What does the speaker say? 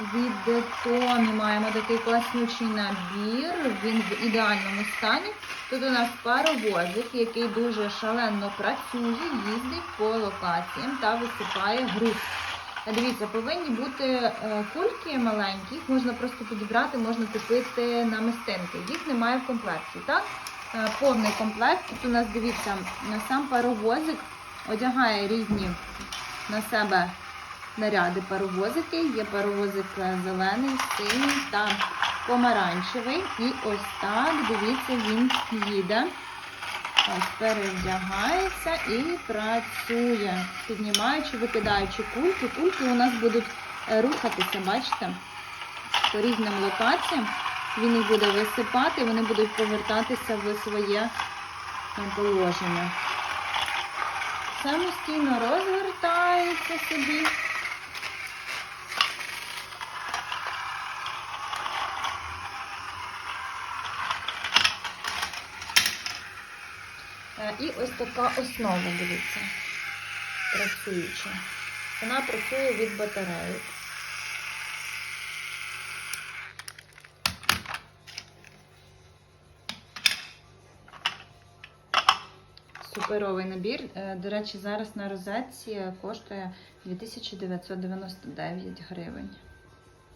Від Детону маємо такий класнючий набір. Він в ідеальному стані. Тут у нас паровозик, який дуже шалено працює, їздить по локаціям та висипає груз. Дивіться, повинні бути е, кульки маленькі, їх можна просто підібрати, можна купити на мистинки. Їх немає в комплекті. Так? Е, Повний комплект. Тут у нас дивіться, сам паровозик одягає різні на себе наряди паровозики. Є паровозик зелений, синій та помаранчевий. І ось так, дивіться, він їде. Ось перевдягається і працює, піднімаючи, викидаючи кульки. Кульки у нас будуть е, рухатися, бачите, по різним локаціям. Він їх буде висипати, вони будуть повертатися в своє е, положення. Самостійно розгортається собі. І ось така основа, дивіться, працююча. Вона працює від батареї. Суперовий набір. Е, До речі, зараз на розетці коштує 2999 гривень.